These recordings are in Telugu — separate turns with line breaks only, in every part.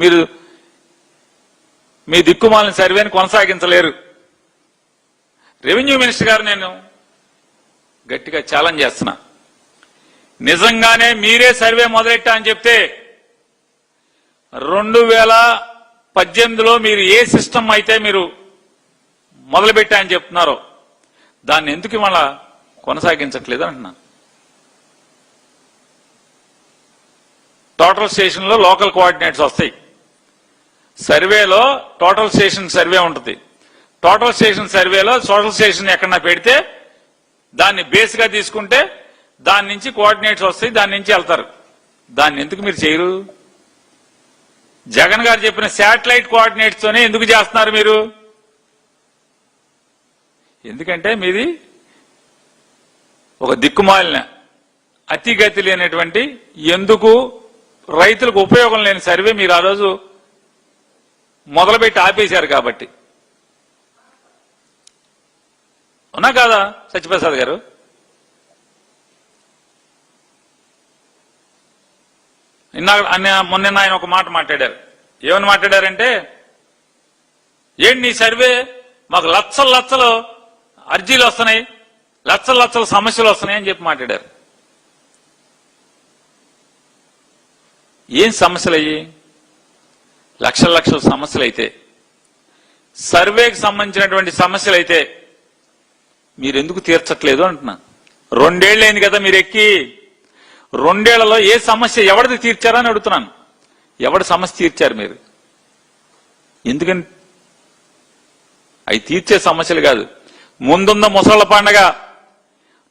మీరు మీ దిక్కుమాలిన సర్వేని కొనసాగించలేరు. రెవెన్యూ మినిస్టర్ గారు నేను గట్టిగా ఛాలెంజ్ చేస్తున్నా. నిజంగానే మీరే సర్వే మొదలెట్టా అని చెప్తే రెండు వేల పద్దెనిమిదిలో మీరు ఏ సిస్టమ్ అయితే మీరు మొదలుపెట్టా అని చెప్తున్నారో దాన్ని ఎందుకు ఇవాళ కొనసాగించట్లేదు అంటున్నా. టోటల్ స్టేషన్లో లోకల్ కోఆర్డినేట్స్ వస్తాయి. సర్వేలో టోటల్ స్టేషన్ సర్వే ఉంటుంది. టోటల్ స్టేషన్ సర్వేలో టోటల్ స్టేషన్ ఎక్కడన్నా పెడితే దాన్ని బేస్గా తీసుకుంటే దాని నుంచి కోఆర్డినేట్స్ వస్తాయి దాని నుంచి వెళ్తారు. దాన్ని ఎందుకు మీరు చేయరు? జగన్ గారు చెప్పిన శాటిలైట్ కోఆర్డినేట్స్ తోనే ఎందుకు చేస్తున్నారు మీరు? ఎందుకంటే మీది ఒక దిక్కుమాలిన అతిగతి లేనటువంటి ఎందుకు రైతులకు ఉపయోగం లేని సర్వే మీరు ఆ రోజు మొదలుపెట్టి ఆపేశారు కాబట్టి. ఉన్నా కాదా సత్యప్రసాద్ గారు? ఇందాక అన్న- మొన్న ఆయన ఒక మాట మాట్లాడారు. ఏమని మాట్లాడారంటే ఏంటి నీ సర్వే? మాకు లచ్చలు లచ్చలు అర్జీలు వస్తున్నాయి. లచ్చలు లచ్చల సమస్యలు వస్తున్నాయి అని చెప్పి మాట్లాడారు. ఏం సమస్యలు అయ్యి? లక్షల లక్షల సమస్యలు అయితే సర్వేకి సంబంధించినటువంటి సమస్యలు అయితే మీరెందుకు తీర్చట్లేదు అంటున్నా. అయింది కదా మీరు ఎక్కి రెండేళ్ళలో ఏ సమస్య ఎవరిది తీర్చారని అడుగుతున్నాను. ఎవరి సమస్య తీర్చారు మీరు? ఎందుకని? అవి తీర్చే సమస్యలు కాదు. ముందున్న ముసళ్ళ పండగ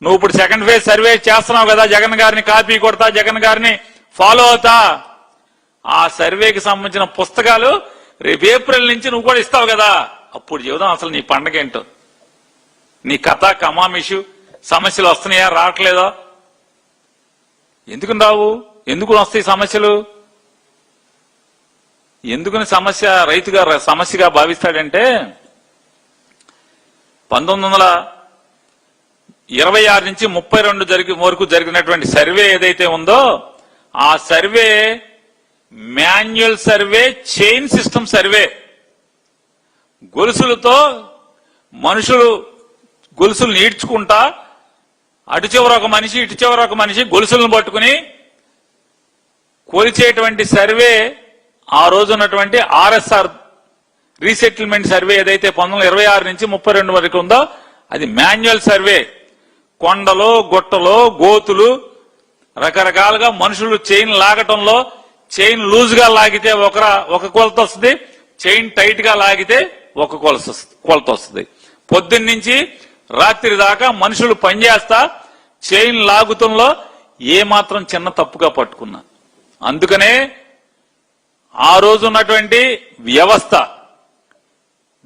నువ్వు ఇప్పుడు సెకండ్ ఫేజ్ సర్వే చేస్తున్నావు కదా జగన్ గారిని కాపీ కొడతా జగన్ గారిని ఫాలో అవుతా. ఆ సర్వేకి సంబంధించిన పుస్తకాలు రేపు ఏప్రిల్ నుంచి నువ్వు కూడా ఇస్తావు కదా. అప్పుడు చెబుదాం అసలు నీ పండగ ఏంటో నీ కథ కమామిషు సమస్యలు వస్తున్నాయా రావట్లేదా? ఎందుకు రావు? ఎందుకు వస్తాయి సమస్యలు? ఎందుకని సమస్య రైతుగా సమస్యగా భావిస్తాడంటే పంతొమ్మిది వందల ఇరవై ఆరు నుంచి ముప్పై రెండు జరిగి వరకు జరిగినటువంటి సర్వే ఏదైతే ఉందో ఆ survey manual survey chain system survey. గొలుసులతో మనుషులు గొలుసులు ఈడ్చుకుంటా అటు చివర ఒక మనిషి ఇటు చివర ఒక మనిషి గొలుసులను పట్టుకుని కొలిచేటువంటి సర్వే ఆ రోజు ఉన్నటువంటి ఆర్ఎస్ఆర్ రీసెటిల్మెంట్ సర్వే ఏదైతే పంతొమ్మిది ఇరవై ఆరు నుంచి ముప్పై రెండు వరకు ఉందో అది మాన్యువల్ సర్వే. కొండలు గుట్టలు గోతులు రకరకాలుగా మనుషులు చైన్ లాగటంలో చైన్ లూజ్గా లాగితే ఒక ఒక కొలత వస్తుంది చైన్ టైట్గా లాగితే ఒక కొలత కొలత వస్తుంది. పొద్దున్న నుంచి రాత్రి దాకా మనుషులు పనిచేస్తా చైన్ లాగుతంలో ఏమాత్రం చిన్న తప్పుగా పట్టుకున్నా. అందుకనే ఆ రోజు ఉన్నటువంటి వ్యవస్థ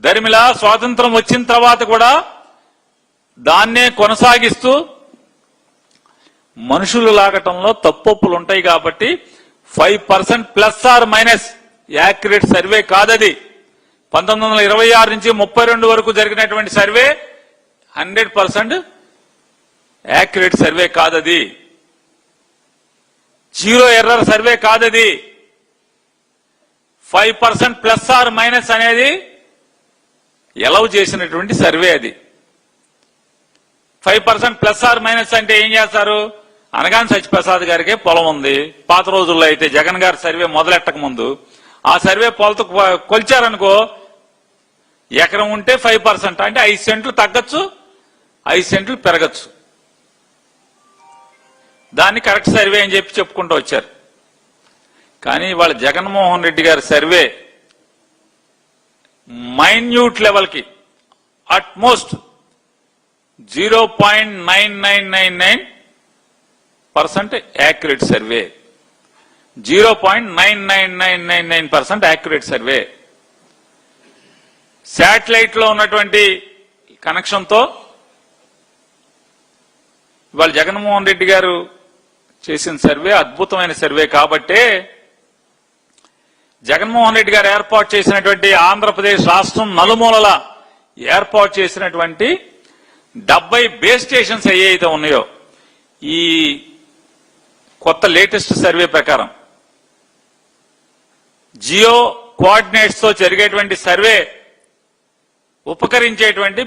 దరిమిల స్వాతంత్రం వచ్చిన తర్వాత కూడా దాన్నే కొనసాగిస్తూ మనుషులు లాగటంలో తప్పొప్పులు ఉంటాయి కాబట్టి five percent plus or minus. Accurate survey కాదది. పంతొమ్మిది వందల ఇరవై ఆరు నుంచి ముప్పై రెండు వరకు జరిగినటువంటి survey hundred percent accurate survey కాదది. జీరో ఎర్రర్ సర్వే కాదది. Five percent plus or minus అనేది ఎలవ్ చేసినటువంటి సర్వే అది. Five percent plus or minus అంటే ఏం చేస్తారు? అనగాని సత్యప్రసాద్ గారికి పొలం ఉంది. పాత రోజుల్లో అయితే జగన్ గారి సర్వే మొదలెట్టక ముందు. ఆ సర్వే పొలతో కొ- కొలిచారనుకో ఎకరం ఉంటే ఫైవ్ పర్సెంట్. అంటే ఐదు సెంట్లు తగ్గచ్చు ఐదు సెంట్లు పెరగచ్చు. దాన్ని కరెక్ట్ సర్వే అని చెప్పి చెప్పుకుంటూ వచ్చారు. కానీ వాళ్ళ జగన్మోహన్ రెడ్డి గారి సర్వే మైన్యూట్ లెవెల్కి at most zero point nine nine nine nine percent accurate survey. Zero point nine nine nine nine nine percent accurate survey. శాటిలైట్లో ఉన్నటువంటి కనెక్షన్తో ఇవాళ జగన్మోహన్ రెడ్డి గారు చేసిన సర్వే అద్భుతమైన సర్వే కాబట్టే జగన్మోహన్ రెడ్డి గారు ఏర్పాటు చేసినటువంటి ఆంధ్రప్రదేశ్ రాష్ట్రం నలుమూలల ఏర్పాటు చేసినటువంటి డెబ్బై బేస్ స్టేషన్స్ ఏవైతే ఉన్నాయో ఈ కొత్త లేటెస్ట్ సర్వే ప్రకారం. జియో కోఆర్డినేట్స్తో జరిగేటువంటి సర్వే ఉపకరించేటువంటి